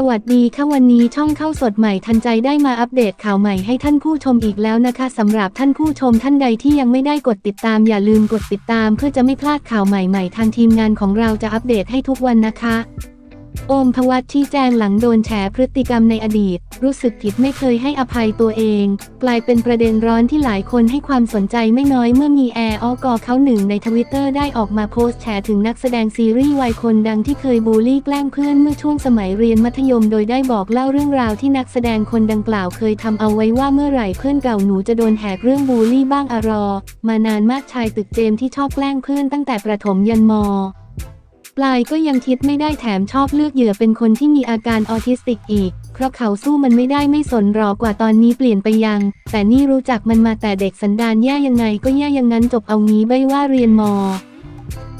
สวัสดีค่ะวันนี้ช่องเข้าสดใหม่ทันใจได้มาอัปเดตข่าวใหม่ให้ท่านผู้ชมอีกแล้วนะคะสำหรับท่านผู้ชมท่านใดที่ยังไม่ได้กดติดตามอย่าลืมกดติดตามเพื่อจะไม่พลาดข่าวใหม่ๆทางทีมงานของเราจะอัปเดตให้ทุกวันนะคะ โอมพวัตชี้แจงหลังโดนแฉพฤติกรรมในอดีต รู้สึกผิดไม่เคยให้อภัยตัวเอง กลายเป็นประเด็นร้อนที่หลายคนให้ความสนใจไม่น้อยเมื่อมีแอร์ออกอเขาหนึ่งในทวิตเตอร์ได้ออกมาโพสต์แฉถึงนักแสดงซีรีส์วัยคนดังที่เคยบูลลี่แกล้งเพื่อนเมื่อช่วงสมัยเรียนมัธยมโดยได้บอกเล่าเรื่องราวที่นักแสดงคนดังกล่าวเคยทำเอาไว้ว่าเมื่อไหร่เพื่อนเก่าหนูจะโดนแหกเรื่องบูลลี่บ้างอะรอ มานานมากชายตึกเจมที่ชอบแกล้งเพื่อนตั้งแต่ประถมยันม ปลายก็ยังคิดไม่ได้แถมชอบเลือกเหยื่อเป็นคนที่มีอาการออทิสติกอีก เพราะเขาสู้มันไม่ได้ไม่สนหรอกกว่าตอนนี้เปลี่ยนไปยัง แต่นี่รู้จักมันมาแต่เด็กสันดานแย่ยังไงก็แย่ยังงั้นจบเอางี้ไม่ว่าเรียนม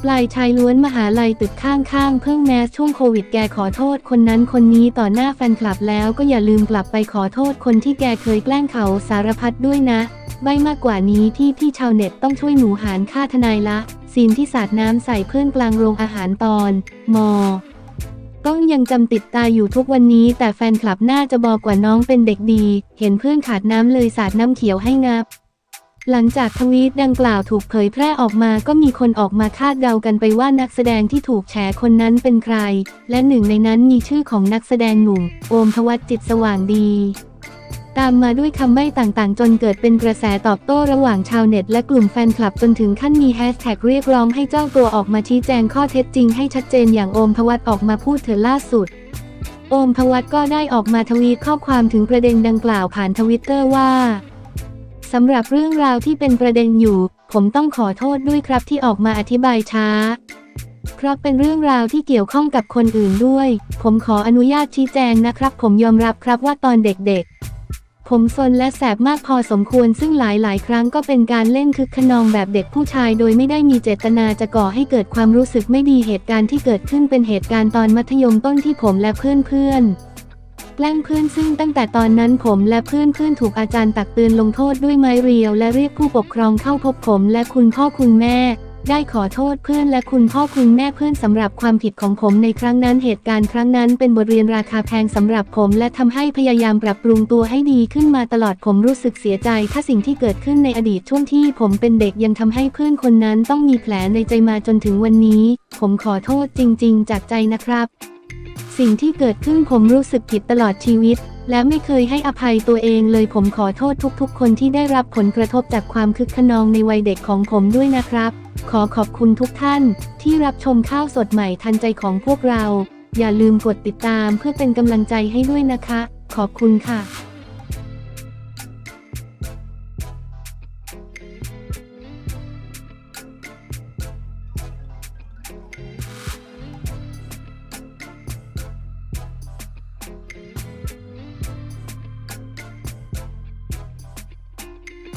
ปลายชายล้วนมหาลัยตึกข้างๆ เพิ่งแมสช่วงโควิดแกขอโทษคนนั้นคนนี้ต่อหน้าแฟนคลับแล้วก็อย่าลืมกลับไปขอโทษคนที่แกเคยแกล้งเขาสารพัดด้วยนะ ใบมากกว่านี้ที่พี่ชาวเน็ตต้องช่วยหนูหารค่าทนายละ ซีนที่สาดน้ำใส่เพื่อนกลางโรงอาหารตอนมต้องยังจำติดตาอยู่ทุกวันนี้ แต่แฟนคลับน่าจะบอกกว่าน้องเป็นเด็กดี เห็นเพื่อนขาดน้ำเลยสาดน้ำเขียวให้งับ หลังจากทวีตดังกล่าวถูกเผยแพร่ออกมาก็มีคนออกมาคาดเดากันไปว่านักแสดงที่ถูกแฉคนนั้นเป็นใคร และหนึ่งในนั้นมีชื่อของนักแสดงหนุ่มโอมทวัตจิตสว่างดี ตามมาด้วยคำใบ้ต่างๆ จนเกิดเป็นกระแสตอบโต้ระหว่างชาวเน็ตและกลุ่มแฟนคลับจนถึงขั้นมีแฮชแท็กเรียกร้องให้เจ้าตัวออกมาชี้แจงข้อเท็จจริงให้ชัดเจนอย่างโอมพวัตออกมาพูดเถอล่าสุด โอมพวัตก็ได้ออกมาทวีตข้อความถึงประเด็นดังกล่าวผ่านทวิตเตอร์ว่าสำหรับเรื่องราวที่เป็นประเด็นอยู่ ผมต้องขอโทษด้วยครับที่ออกมาอธิบายช้า เพราะเป็นเรื่องราวที่เกี่ยวข้องกับคนอื่นด้วย ผมขออนุญาตชี้แจงนะครับ ผมยอมรับครับว่าตอนเด็กๆ ผมซนและแสบมากพอสมควรซึ่งหลายๆ ครั้งก็เป็นการเล่นคึกขนองแบบเด็กผู้ชาย โดยไม่ได้มีเจตนาจะก่อให้เกิดความรู้สึกไม่ดีเหตุการณ์ที่เกิดขึ้นเป็นเหตุการณ์ตอนมัธยมต้นที่ผมและเพื่อนๆแกล้งเพื่อนซึ่งตั้งแต่ตอนนั้นผมและเพื่อนๆถูกอาจารย์ตักเตือนลงโทษด้วยไม้เรียว และเรียกผู้ปกครองเข้าพบผมและคุณพ่อคุณแม่ ได้ขอโทษเพื่อนและคุณพ่อคุณแม่เพื่อนสำหรับความผิดของผมในครั้งนั้นเหตุการณ์ครั้งนั้นเป็นบทเรียนราคาแพงสำหรับผมและทำให้พยายามปรับปรุงตัวให้ดีขึ้นมาตลอดผมรู้สึกเสียใจ ถ้าสิ่งที่เกิดขึ้นในอดีตช่วงที่ผมเป็นเด็กยังทำให้เพื่อนคนนั้นต้องมีแผลในใจมาจนถึงวันนี้ ผมขอโทษจริง ๆ จากใจนะครับ สิ่งที่เกิดขึ้นผมรู้สึกผิดตลอดชีวิต และไม่เคยให้อภัยตัวเองเลยผมขอโทษทุกๆ คนที่ได้รับผลกระทบจากความคึกขนองในวัยเด็กของผมด้วยนะครับ ขอขอบคุณทุกท่านที่รับชมข้าวสดใหม่ทันใจของพวกเรา อย่าลืมกดติดตามเพื่อเป็นกำลังใจให้ด้วยนะคะ ขอบคุณค่ะ